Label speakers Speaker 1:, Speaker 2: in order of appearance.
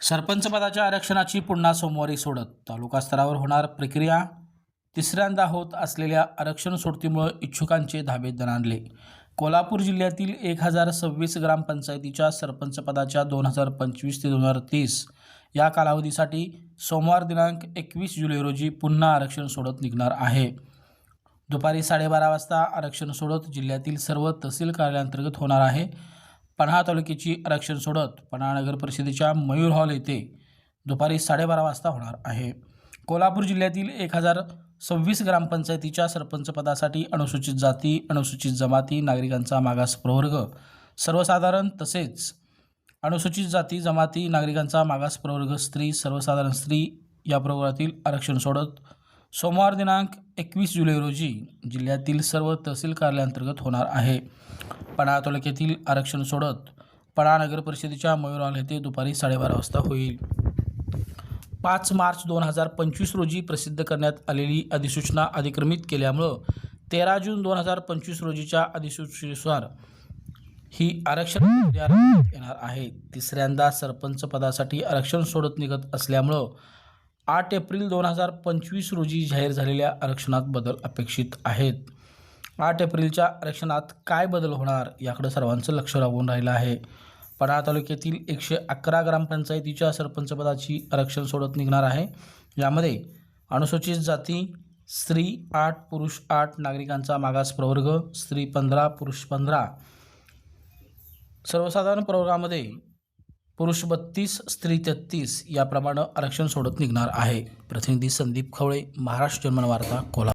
Speaker 1: सरपंच पदाच्या आरक्षणाची पुन्हा सोमवारी सोडत तालुका स्तरावर होणार प्रक्रिया. तिसऱ्यांदा होत असलेल्या आरक्षण सोडतीमुळे इच्छुकांचे धाबे दणाणले. कोल्हापूर जिल्ह्यातील एक हजार सव्वीस ग्रामपंचायतीच्या सरपंच पदाच्या दोन हजार पंचवीस ते दोन हजार तीस या कालावधीसाठी सोमवार दिनांक एकवीस जुलै रोजी पुन्हा आरक्षण सोडत निघणार आहे. दुपारी साडेबारा वाजता आरक्षण सोडत जिल्ह्यातील सर्व तहसील कार्यालयांतर्गत होणार आहे. पन्हाळा तालुक्याची आरक्षण सोडत पन्हाळा नगर परिषदेच्या मयूर हॉल येथे दुपारी साडेबारा वाजता होणार आहे. कोल्हापूर जिल्ह्यातील एक हजार सव्वीस ग्रामपंचायतीच्या सरपंचपदासाठी अनुसूचित जाती अनुसूचित जमाती नागरिकांचा मागास प्रवर्ग सर्वसाधारण तसेच अनुसूचित जाती जमाती नागरिकांचा मागास प्रवर्ग स्त्री सर्वसाधारण स्त्री या प्रवर्गातील आरक्षण सोडत सोमवार दिनांक एकवीस जुलै रोजी जिल्ह्यातील सर्व तहसील कार्यालयांतर्गत होणार आहे. पणा तालुक्यातील आरक्षण सोडत पणा नगर परिषदेच्या मयूर हॉल येथे दुपारी साडेबारा वाजता होईल. पाच मार्च दोन हजार पंचवीस रोजी प्रसिद्ध करण्यात आलेली अधिसूचना अधिक्रमित केल्यामुळं तेरा जून दोन हजार पंचवीस रोजीच्या अधिसूचनेनुसार ही आरक्षण येणार आहे. तिसऱ्यांदा सरपंच पदासाठी आरक्षण सोडत निघत असल्यामुळं आठ एप्रिल दोन हजार पंचवीस रोजी जाहीर झालेल्या आरक्षणात बदल अपेक्षित आहेत. आठ एप्रिलच्या आरक्षणात काय बदल होणार याकडे सर्वांचं लक्ष लागून राहिलं आहे. पन्हाळा तालुक्यातील एकशे अकरा ग्रामपंचायतीच्या सरपंचपदाची आरक्षण सोडत निघणार आहे. यामध्ये अनुसूचित जाती स्त्री आठ पुरुष आठ नागरिकांचा मागास प्रवर्ग स्त्री पंधरा पुरुष पंधरा. सर्वसाधारण प्रवर्गामध्ये पुरुष बत्तीस स्त्री तेहत्तीस याप्रमाणे आरक्षण सोडत निघणार आहे. प्रतिनिधी संदीप खवळे महाराष्ट्र जन्मन वार्ता कोल्हापूर.